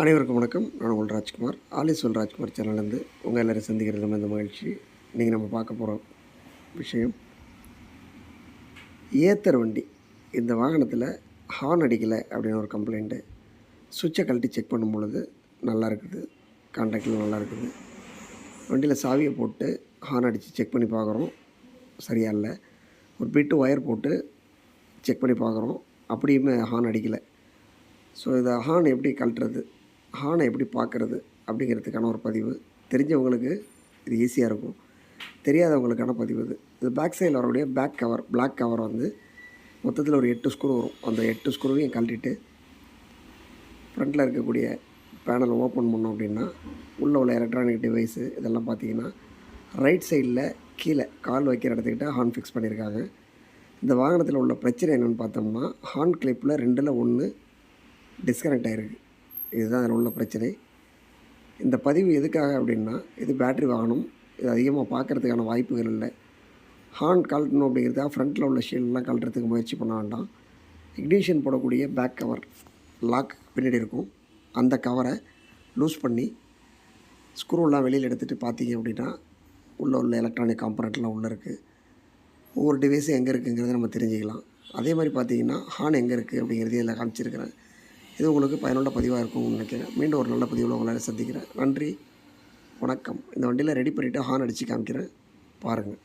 அனைவருக்கும் வணக்கம். நான் உங்கள் ராஜ்குமார். ஆலிஸ்வல் ராஜ்குமார் சேனல்லேருந்து உங்கள் எல்லோரும் சந்திக்கிறது நம்ம இந்த மகிழ்ச்சி. இன்றைக்கி நம்ம பார்க்க போகிற விஷயம் ஏத்தர் வண்டி. இந்த வாகனத்தில் ஹார்ன் அடிக்கலை அப்படின்னு ஒரு கம்ப்ளைண்ட்டு சுவிட்சை கழட்டி செக் பண்ணும் பொழுது நல்லா இருக்குது. கான்டாக்டில் நல்லா இருக்குது. வண்டியில் சாவியை போட்டு ஹார்ன் அடித்து செக் பண்ணி பார்க்குறோம். சரியாக இல்லை. ஒரு பிட்டு ஒயர் போட்டு செக் பண்ணி பார்க்குறோம். அப்படியுமே ஹார்ன் அடிக்கலை. ஸோ இதை ஹார்ன் எப்படி கழட்டுறது? ஹானை எப்படி பார்க்குறது அப்படிங்கிறதுக்கான ஒரு பதிவு. தெரிஞ்சவங்களுக்கு இது ஈஸியாக இருக்கும். தெரியாதவங்களுக்கான பதிவு இது. இது பேக் சைடில் வரக்கூடிய பேக் கவர் பிளாக் கவர் வந்து மொத்தத்தில் ஒரு எட்டு ஸ்க்ரூ வரும். அந்த எட்டு ஸ்க்ரூவையும் கழட்டிட்டு ஃப்ரண்ட்டில் இருக்கக்கூடிய பேனலை ஓப்பன் பண்ணோம் அப்படின்னா உள்ளே உள்ள எலக்ட்ரானிக் டிவைஸு இதெல்லாம் பார்த்தீங்கன்னா ரைட் சைடில் கீழே கால் வைக்கிற இடத்துக்கிட்ட ஹார்ன் ஃபிக்ஸ் பண்ணியிருக்காங்க. இந்த வாகனத்தில் உள்ள பிரச்சனை என்னென்னு பார்த்தோம்னா ஹார்ன் கிளிப்பில் ரெண்டில் ஒன்று டிஸ்கனெக்ட் ஆகிருக்கு இதுதான் அதில் உள்ள பிரச்சனை. இந்த பதிவு எதுக்காக அப்படின்னா இது பேட்ரி வாகனம் இது அதிகமாக பார்க்குறதுக்கான வாய்ப்புகள் இல்லை. ஹார்ன் கழட்டணும் அப்படிங்கிறதா ஃப்ரண்ட்டில் உள்ள ஷீல்டெலாம் கழட்டுறதுக்கு முயற்சி பண்ண வேண்டாம். இக்னிஷன் போடக்கூடிய பேக் கவர் லாக் பின்னாடி இருக்கும். அந்த கவரை லூஸ் பண்ணி ஸ்க்ரூலாம் வெளியில் எடுத்துகிட்டு பார்த்தீங்க அப்படின்னா உள்ளே உள்ள எலக்ட்ரானிக் காம்பனண்ட்லாம் உள்ளே இருக்குது ஒவ்வொரு டிவைஸும் எங்கே இருக்குங்கிறத நம்ம தெரிஞ்சுக்கலாம். அதே மாதிரி பார்த்தீங்கன்னா ஹார்ன் எங்கே இருக்குது அப்படிங்கிறதையும் இதில் காமிச்சிருக்கிறேன். இது உங்களுக்கு பயனுள்ள பதிவாக இருக்கும்னு நினைக்கிறேன். மீண்டும் ஒரு நல்ல பதிவில் உங்களால் சந்திக்கிறேன். நன்றி வணக்கம். இந்த வண்டியில் ரெடி பண்ணிவிட்டு ஹார்ன் அடித்து காமிக்கிறேன். பாருங்கள்